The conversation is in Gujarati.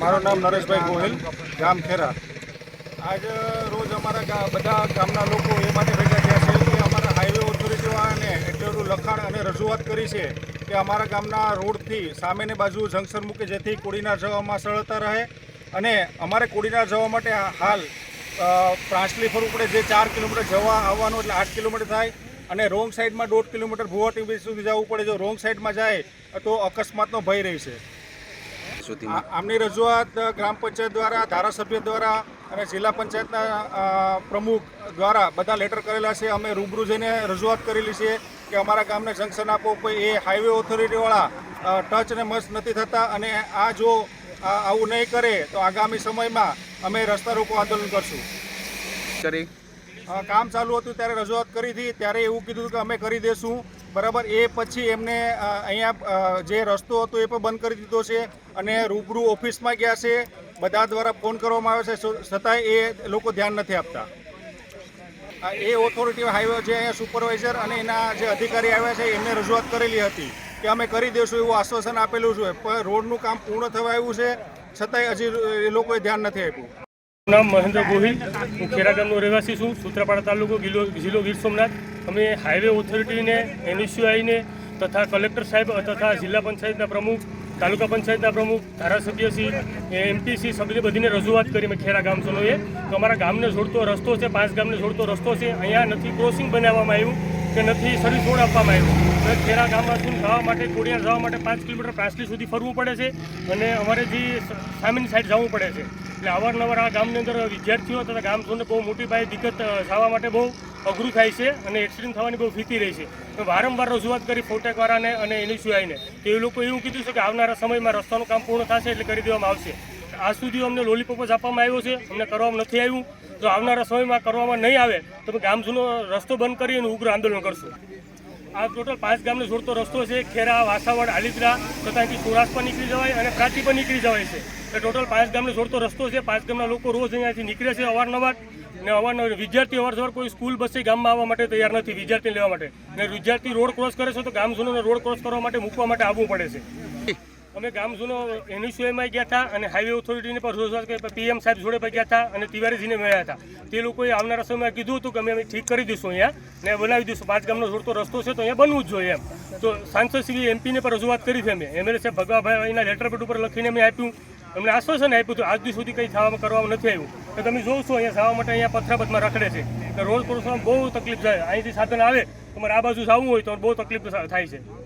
મારું નામ નરેશભાઈ ગોહિલ, ગામ ખેરા. આજ, રોજ અમારા બધા ગામના લોકો એ માટે ભેગા થયા છે કે અમારા હાઈવે ઓથોરિટીવાળાને એટલું લખાણ અને રજૂઆત કરી છે કે અમારા ગામના રોડથી સામેની બાજુ જંકશન મૂકે જેથી કોડીનાર જવામાં સરળતા રહે અને અમારે કોડીનાર જવા માટે હાલ પ્રાંસલી ફરવું પડે જે ચાર કિલોમીટર જવા આવવાનું એટલે આઠ કિલોમીટર થાય અને રોંગ સાઈડમાં દોઢ કિલોમીટર ભુવાટી સુધી જવું પડે જો રોંગ સાઈડમાં જાય તો અકસ્માતનો ભય રહે છે. સુધીમાં આ- આમની રજૂઆત ગ્રામ પંચાયત દ્વારા ધારાસભ્ય દ્વારા અને જિલ્લા પંચાયતના પ્રમુખ દ્વારા બધા લેટર કરેલા છે. અમે રૂબરૂ જઈને રજૂઆત કરેલી છે કે અમારા ગામને જંકશન આપો કોઈ એ હાઈવે ઓથોરિટીવાળા ટચ અને મસ્ત નથી થતા અને આ જો આવું નહીં કરે તો આગામી સમયમાં અમે રસ્તા રોકો આંદોલન કરશું. કરી? કામ ચાલુ હતું ત્યારે રજૂઆત કરી હતી. ત્યારે એવું કીધું કે અમે કરી દેશું. બરાબર એ પછી એમને અહીંયા જે રસ્તો હતો એ પણ બંધ કરી દીધો છે. અને રૂબરૂ ઓફિસમાં ગયા છે. બધા દ્વારા ફોન કરવામાં આવે છે. છતાંય એ લોકો ધ્યાન નથી આપતા. એ ઓથોરિટી હાઈવે જે અહીંયા સુપરવાઇઝર અને એના જે અધિકારી આવ્યા છે, એમને રજૂઆત કરેલી હતી કે અમે કરી દઈશું એવું આશ્વાસન આપેલું છે. પણ રોડનું કામ પૂર્ણ થવા આવ્યું છે. છતાંય હજી એ લોકોએ ધ્યાન નથી આપ્યું. નામ મહેન્દ્ર ગોહિલ. હું ખેરા ગામનો રહેવાસી છું. સૂત્રાપાડા તાલુકો ગિલો, જિલ્લો ગીર સોમનાથ. અમે હાઈવે ઓથોરિટીને એનએસયુઆઈને તથા કલેક્ટર સાહેબ તથા જિલ્લા પંચાયતના પ્રમુખ તાલુકા પંચાયતના પ્રમુખ ધારાસભ્યશ્રી એમપીસી સભ્ય બધીને રજૂઆત કરી મેં ખેરા ગામજનોએ તો અમારા ગામને જોડતો રસ્તો છે, પાંચ ગામને જોડતો રસ્તો છે. અહીંયા નથી ક્રોસિંગ બનાવવામાં આવ્યું કે નથી સર્વિસ રોડ આપવામાં આવ્યું. ખેરા ગામમાંથી જવા માટે કોડિયાર જવા માટે પાંચ કિલોમીટર પ્રાસલી સુધી ફરવું પડે છે અને અમારે જે સામેની સાઈડ જવું પડે છે. એટલે અવારનવાર આ ગામની અંદર વિદ્યાર્થીઓ તથા ગામજનોને બહુ મોટી પાયે દિક્કત થવા માટે બહુ અઘરું થાય છે અને એક્સિડન્ટ થવાની બહુ ભીતિ રહી છે. તો વારંવાર રજૂઆત કરી ફોટેકવાળાને અને એની સિવાયને તો એ લોકો એવું કીધું છે કે આવનારા સમયમાં રસ્તાનું કામ પૂર્ણ થશે એટલે કરી દેવામાં આવશે. આજ સુધી અમને લોલીપોપ જ આપવામાં આવ્યો છે, અમને કરવામાં નથી આવ્યું. જો આવનારા સમયમાં કરવામાં નહીં આવે તો ગામજનો રસ્તો બંધ કરી અને ઉગ્ર આંદોલન કરશું. આ ટોટલ પાંચ ગામને જોડતો રસ્તો છે. ખેરા, વાસાવડ, આલિદ્રા તથા અહીંથી સુરાસ પર નીકળી જવાય અને પ્રાચી પર નીકળી જવાય છે. એ ટોટલ પાંચ ગામને જોડતો રસ્તો છે. પાંચ ગામના લોકો રોજ અહીંયાથી નીકળે છે અવારનવાર. ને અવારનવાર વિદ્યાર્થી અવારનવાર કોઈ સ્કૂલ, બસે, ગામમાં આવવા માટે તૈયાર નથી વિદ્યાર્થી લેવા માટે. ને વિદ્યાર્થી રોડ ક્રોસ કરે છે તો ગામજનોને રોડ ક્રોસ કરવા માટે મૂકવા માટે આવવું પડે છે. અમે ગામ ગામજનો એનએસયુઆઈમાં ગયા હતા અને હાઈવે ઓથોરિટીને પણ પીએમ સાહેબ જોડે પણ ગયા હતા અને તિવારીજીને મળ્યા હતા. તે લોકોએ આવનારા સમયમાં કીધું હતું કે અમે ઠીક કરી દઈશું અહીંયા ને બનાવી દઈશું. પાંચ ગામનો જોડતો રસ્તો છે તો અહીંયા બનવું જ જોઈએ એમ. તો સાંસદ શ્રી એમપીને પણ રજૂઆત કરી છે અમે. એમએલએ સાહેબ ભગવાભાઈ એના લેટર પેડ ઉપર લખીને અમે આપ્યું. અમને આશ્વાસન આપ્યું હતું આજ સુધી કંઈ થવામાં કરવામાં નથી આવ્યું. તો તમે છો અહીંયા જવા માટે અહીંયા પથરાબતમાં રખડે છે. રોડ ક્રોસમાં બહુ તકલીફ થાય. અહીંથી સાધન આવે, તમારે આ બાજુ જવું હોય તો બહુ તકલીફ થાય છે.